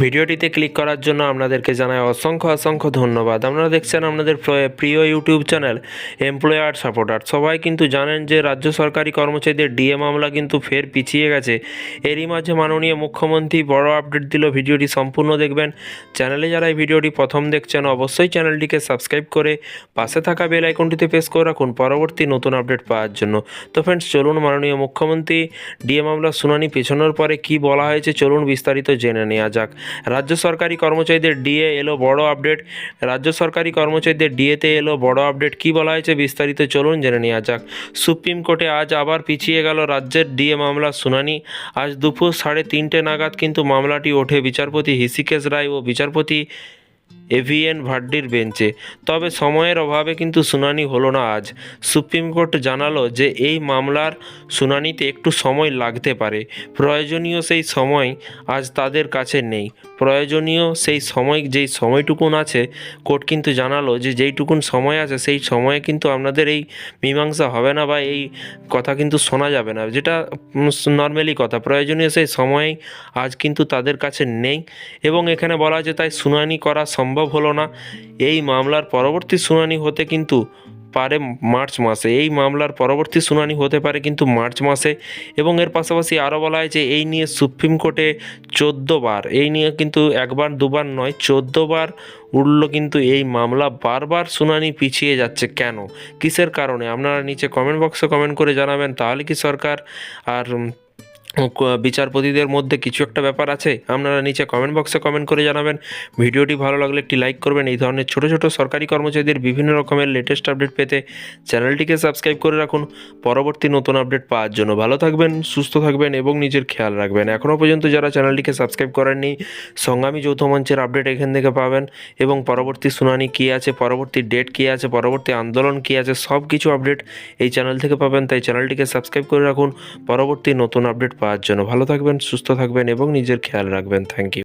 ভিডিওটিতে ক্লিক করার জন্য আপনাদেরকে জানাই অসংখ্য অসংখ্য ধন্যবাদ। আপনারা দেখছেন আপনাদের প্রিয় ইউটিউব চ্যানেল এমপ্লয়ার সাপোর্টার সবাই কিন্তু জানেন যে রাজ্য সরকারি কর্মচারীদের ডিএ মামলা কিন্তু ফের পিছিয়ে গেছে। এরই মাঝে মাননীয় মুখ্যমন্ত্রী বড় আপডেট দিল। ভিডিওটি সম্পূর্ণ দেখবেন। চ্যানেলে যারা এই ভিডিওটি প্রথম দেখছেন, অবশ্যই চ্যানেলটিকে সাবস্ক্রাইব করে পাশে থাকা বেল আইকনটিতে প্রেস করে রাখুন পরবর্তী নতুন আপডেট পাওয়ার জন্য। তো ফ্রেন্ডস চলুন মাননীয় মুখ্যমন্ত্রী ডিএ মামলার শুনানি পেছানোর পরে কি বলা হয়েছে, চলুন বিস্তারিত জেনে নেওয়া যাক। রাজ্য সরকারি কর্মচারীদের ডিএ এলো বড় আপডেট। রাজ্য সরকারি কর্মচারীদের ডিএতে এলো বড় আপডেট। কি বলা হয়েছে বিস্তারিত চলুন জেনে নেওয়া যাক। সুপ্রিম কোর্টে আজ আবার পিছিয়ে গেল রাজ্যের ডিএ মামলার শুনানি। আজ দুপুর সাড়ে তিনটে নাগাদ কিন্তু মামলাটি ওঠে বিচারপতি হিসিকেশ রায় ও বিচারপতি এভিএন ভাড্ডির বেঞ্চে। তবে সময়ের অভাবে কিন্তু শুনানি হলো না আজ। সুপ্রিম কোর্ট জানালো যে এই মামলার শুনানিতে একটু সময় লাগতে পারে। প্রয়োজনীয় সেই সময় আজ তাদের কাছে নেই। প্রয়োজনীয় সেই সময়, যেই সময়টুকুন আছে, কোর্ট কিন্তু জানালো যে যেইটুকুন সময় আছে, সেই সময়ে কিন্তু আপনাদের এই মীমাংসা হবে না বা এই কথা কিন্তু শোনা যাবে না। যেটা নর্মালি কথা। প্রয়োজনীয় সেই সময় আজ কিন্তু তাদের কাছে নেই এবং এখানে বলা আছে তাই শুনানি করা সম্ভব হলো না। এই মামলার পরবর্তী শুনানি হতে কিন্তু পারে মার্চ মাসে। এই মামলার পরবর্তী শুনানি হতে পারে কিন্তু মার্চ মাসে এবং এর পাশাপাশি আরও বলা হয়েছে এই নিয়ে সুপ্রিম কোর্টে বার, এই নিয়ে কিন্তু একবার, দুবার নয় বার উঠল কিন্তু এই মামলা। বারবার শুনানি পিছিয়ে যাচ্ছে কেন? কিসের কারণে? আপনারা নিচে কমেন্ট বক্সে কমেন্ট করে জানাবেন। তাহলে কি সরকার আর বিচারপতিদের মধ্যে কিছু একটা ব্যাপার আছে, আপনারা নিচে কমেন্ট বক্সে কমেন্ট করে জানাবেন। ভিডিওটি ভালো লাগলে একটি লাইক করবেন। এই ধরনের ছোট ছোট সরকারি কর্মচারীদের বিভিন্ন রকমের লেটেস্ট আপডেট পেতে চ্যানেলটিকে সাবস্ক্রাইব করে রাখুন। পরবর্তী নতুন আপডেট পাওয়ার জন্য ভালো থাকবেন, সুস্থ থাকবেন এবং নিজের খেয়াল রাখবেন। এখনও পর্যন্ত যারা চ্যানেলটিকে সাবস্ক্রাইব করেননি, সংগ্রামী যৌথ মঞ্চের আপডেট এখান থেকে পাবেন এবং পরবর্তী শুনানি কী আছে, পরবর্তী ডেট কী আছে, পরবর্তী আন্দোলন কী আছে সব কিছু আপডেট এই চ্যানেল থেকে পাবেন। তাই চ্যানেলটিকে সাবস্ক্রাইব করে রাখুন। পরবর্তী নতুন আপডেট পাওয়ার জন্য ভালো থাকবেন সুস্থ থাকবেন এবং নিজের খেয়াল রাখবেন। Thank you